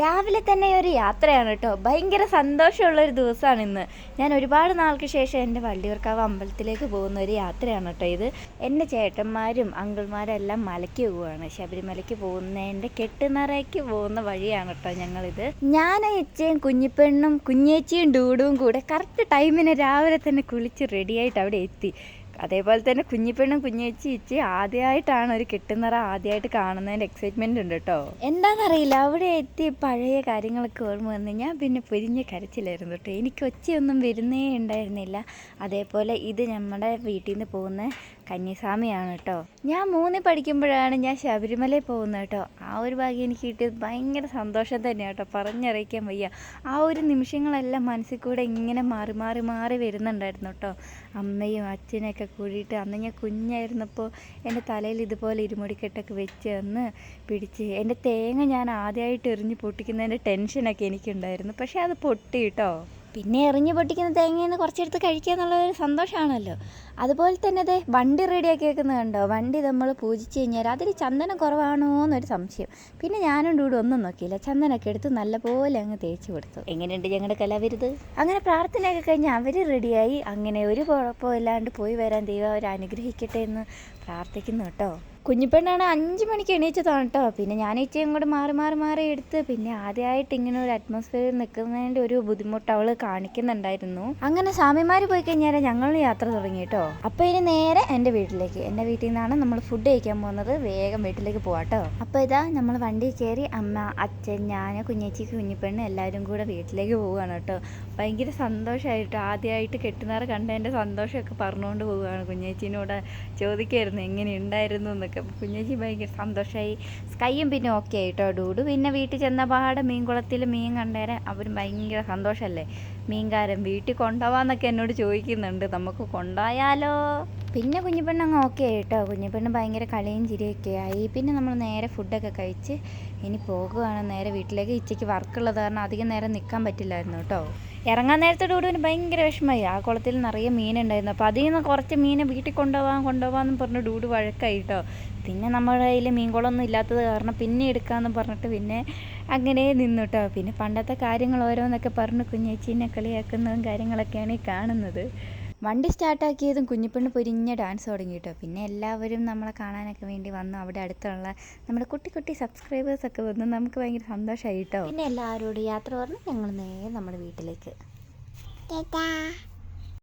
രാവിലെ തന്നെ ഒരു യാത്രയാണ് കേട്ടോ. ഭയങ്കര സന്തോഷമുള്ള ഒരു ദിവസമാണ് ഇന്ന്. ഞാൻ ഒരുപാട് നാൾക്ക് ശേഷം എന്റെ വള്ളിയൂർക്കാവ് അമ്പലത്തിലേക്ക് പോകുന്ന ഒരു യാത്രയാണ് കേട്ടോ ഇത്. എന്റെ ചേട്ടന്മാരും അങ്കിൾമാരും എല്ലാം മലയ്ക്ക് പോവുകയാണ്. ശബരിമലയ്ക്ക് പോകുന്നതിന്റെ കെട്ടുനിറയ്ക്ക് പോകുന്ന വഴിയാണ് കേട്ടോ ഞങ്ങളിത്. ഞാൻ ഇച്ചയും കുഞ്ഞിപ്പെണ്ണും കുഞ്ഞേച്ചിയും ഡൂഡും കൂടെ കറക്റ്റ് ടൈമിന് രാവിലെ തന്നെ കുളിച്ച് റെഡിയായിട്ട് അവിടെ എത്തി. അതേപോലെ തന്നെ കുഞ്ഞിപ്പെണ്ണും കുഞ്ഞേച്ചി ഇച്ചി ആദ്യമായിട്ടാണ് ഒരു കെട്ടുനിറ ആദ്യമായിട്ട് കാണുന്നതിന്റെ എക്സൈറ്റ്മെന്റ് ഉണ്ട് കേട്ടോ. എന്താണെന്നറിയില്ല അവിടെ എത്തി പഴയ കാര്യങ്ങളൊക്കെ ഓർമ്മ വന്ന് ഞാൻ പിന്നെ പൊരിഞ്ഞ കരച്ചിലായിരുന്നു കേട്ടോ. എനിക്ക് ഒച്ചയൊന്നും വരുന്നേ ഉണ്ടായിരുന്നില്ല. അതേപോലെ ഇത് നമ്മുടെ വീട്ടിൽ നിന്ന് പോകുന്ന കന്യാസ്വാമിയാണ് കേട്ടോ. ഞാൻ മൂന്നിൽ പഠിക്കുമ്പോഴാണ് ഞാൻ ശബരിമലയിൽ പോകുന്നത് കേട്ടോ. ആ ഒരു ഭാഗ്യം എനിക്ക് കിട്ടിയത് ഭയങ്കര സന്തോഷം തന്നെയാണ് കേട്ടോ. പറഞ്ഞറിയിക്കാൻ വയ്യ. ആ ഒരു നിമിഷങ്ങളെല്ലാം മനസ്സിൽ കൂടെ ഇങ്ങനെ മാറി മാറി മാറി വരുന്നുണ്ടായിരുന്നു കേട്ടോ. അമ്മയും അച്ഛനെയൊക്കെ കൂടിയിട്ട് അന്ന് ഞാൻ കുഞ്ഞായിരുന്നപ്പോൾ എന്റെ തലയിൽ ഇതുപോലെ ഇരുമുടിക്കെട്ടൊക്കെ വെച്ച് തന്ന് പിടിച്ച് എന്റെ തേങ്ങ ഞാൻ ആദ്യമായിട്ട് എറിഞ്ഞ് പൊട്ടിക്കുന്നതിന്റെ ടെൻഷനൊക്കെ എനിക്കുണ്ടായിരുന്നു. പക്ഷേ അത് പൊട്ടി കേട്ടോ. പിന്നെ എറിഞ്ഞ് പൊട്ടിക്കുന്ന തേങ്ങയിൽ നിന്ന് കുറച്ചെടുത്ത് കഴിക്കുക എന്നുള്ളൊരു സന്തോഷമാണല്ലോ അതുപോലെ തന്നെ അതെ വണ്ടി റെഡിയാക്കി വെക്കുന്നത് കണ്ടോ? വണ്ടി നമ്മൾ പൂജിച്ച് കഴിഞ്ഞാൽ അതിൽ ചന്ദനം കുറവാണോ എന്നൊരു സംശയം. പിന്നെ ഞാനും ഡൂടും ഒന്നും നോക്കിയില്ല. ചന്ദനമൊക്കെ എടുത്ത് നല്ലപോലെ അങ്ങ് തേച്ച് കൊടുത്തു. എങ്ങനെയുണ്ട് ഞങ്ങളുടെ കലാവിരുത്? അങ്ങനെ പ്രാർത്ഥനയൊക്കെ കഴിഞ്ഞ് അവർ റെഡിയായി അങ്ങനെ ഒരു കുഴപ്പമില്ലാണ്ട് പോയി വരാൻ ദൈവം അവർ അനുഗ്രഹിക്കട്ടെ എന്ന് പ്രാർത്ഥിക്കുന്നു കേട്ടോ. കുഞ്ഞിപ്പെണ്ണാണ് അഞ്ച് മണിക്ക് എണീച്ചതാണ് കേട്ടോ പിന്നെ ഞാൻ ഇച്ചി അങ്ങോട്ട് മാറി മാറി മാറി എടുത്ത് പിന്നെ ആദ്യമായിട്ട് ഇങ്ങനെ ഒരു അറ്റ്മോസ്ഫിയറിൽ നിൽക്കുന്നതിന്റെ ഒരു ബുദ്ധിമുട്ട് അവൾ കാണിക്കുന്നുണ്ടായിരുന്നു. അങ്ങനെ സ്വാമിമാർ പോയി കഴിഞ്ഞാൽ ഞങ്ങൾ യാത്ര തുടങ്ങി കേട്ടോ അപ്പോൾ ഇനി നേരെ എന്റെ വീട്ടിലേക്ക്. എന്റെ വീട്ടിൽ നിന്നാണ് നമ്മൾ ഫുഡ് കഴിക്കാൻ പോകുന്നത്. വേഗം വീട്ടിലേക്ക് പോകാട്ടോ കേട്ടോ അപ്പോൾ ഇതാ നമ്മൾ വണ്ടി കയറി അമ്മ അച്ഛൻ ഞാൻ കുഞ്ഞേച്ചി കുഞ്ഞിപ്പെണ്ണ് എല്ലാവരും കൂടെ വീട്ടിലേക്ക് പോവുകയാണ് കേട്ടോ. ഭയങ്കര സന്തോഷമായിട്ട് ആദ്യമായിട്ട് കെട്ടുന്നാറ് കണ്ടതിന്റെ സന്തോഷമൊക്കെ പറഞ്ഞുകൊണ്ട് പോവുകയാണ് കുഞ്ഞേച്ചിനോട് ചോദിക്കായിരുന്നു എങ്ങനെ ഉണ്ടായിരുന്നു അപ്പോൾ കുഞ്ഞേച്ചി ഭയങ്കര സന്തോഷമായി സ്കൈയും പിന്നെ ഓക്കെ ആയിട്ടോ ഡൂഡു? പിന്നെ വീട്ടിൽ ചെന്ന പാടെ മീൻകുളത്തിൽ മീൻ കണ്ടേരെ അവരും ഭയങ്കര സന്തോഷമല്ലേ മീൻകാരൻ വീട്ടിൽ കൊണ്ടുപോകാന്നൊക്കെ എന്നോട് ചോദിക്കുന്നുണ്ട്. നമുക്ക് കൊണ്ടുപോയാലോ? പിന്നെ കുഞ്ഞിപ്പെണ്ണ് അങ്ങ് ഓക്കെ ആയിട്ടോ? കുഞ്ഞിപ്പെണ്ണ് ഭയങ്കര കളിയും ചിരിയൊക്കെ ആയി. പിന്നെ നമ്മൾ നേരെ ഫുഡൊക്കെ കഴിച്ച് ഇനി പോകുകയാണ് നേരെ വീട്ടിലേക്ക് ഇച്ചയ്ക്ക് വർക്കുള്ളത് കാരണം അധികം നേരം നിൽക്കാൻ പറ്റില്ലായിരുന്നു കേട്ടോ. ഇറങ്ങാൻ നേരത്തെ ഡൂഡുവിന് ഭയങ്കര വിഷമമായി. ആ കുളത്തിൽ നിറയെ മീനുണ്ടായിരുന്നു. അപ്പോൾ അതിൽ നിന്ന് കുറച്ച് മീനെ വീട്ടിൽ കൊണ്ടുപോകാൻ കൊണ്ടുപോകാമെന്ന് പറഞ്ഞ് ഡൂഡ് വഴക്കായി കേട്ടോ പിന്നെ നമ്മുടെ കയ്യിൽ മീൻകുളമൊന്നും ഇല്ലാത്തത് കാരണം പിന്നെ എടുക്കാമെന്ന് പറഞ്ഞിട്ട് പിന്നെ അങ്ങനെ നിന്നു കേട്ടോ പിന്നെ പണ്ടത്തെ കാര്യങ്ങൾ ഓരോന്നൊക്കെ പറഞ്ഞ് കുഞ്ഞേച്ചീനെ കളിയാക്കുന്നതും കാര്യങ്ങളൊക്കെയാണ് ഈ കാണുന്നത്. വണ്ടി സ്റ്റാർട്ടാക്കിയതും കുഞ്ഞിപ്പെണ്ണ് പൊരിഞ്ഞ ഡാൻസ് തുടങ്ങി കേട്ടോ പിന്നെ എല്ലാവരും നമ്മളെ കാണാനൊക്കെ വേണ്ടി വന്നു. അവിടെ അടുത്തുള്ള നമ്മുടെ കുട്ടി കുട്ടി സബ്സ്ക്രൈബേഴ്സൊക്കെ വന്നു. നമുക്ക് ഭയങ്കര സന്തോഷമായി കേട്ടോ പിന്നെ എല്ലാവരോടും യാത്ര പറഞ്ഞ് ഞങ്ങൾ നേരെ നമ്മുടെ വീട്ടിലേക്ക്.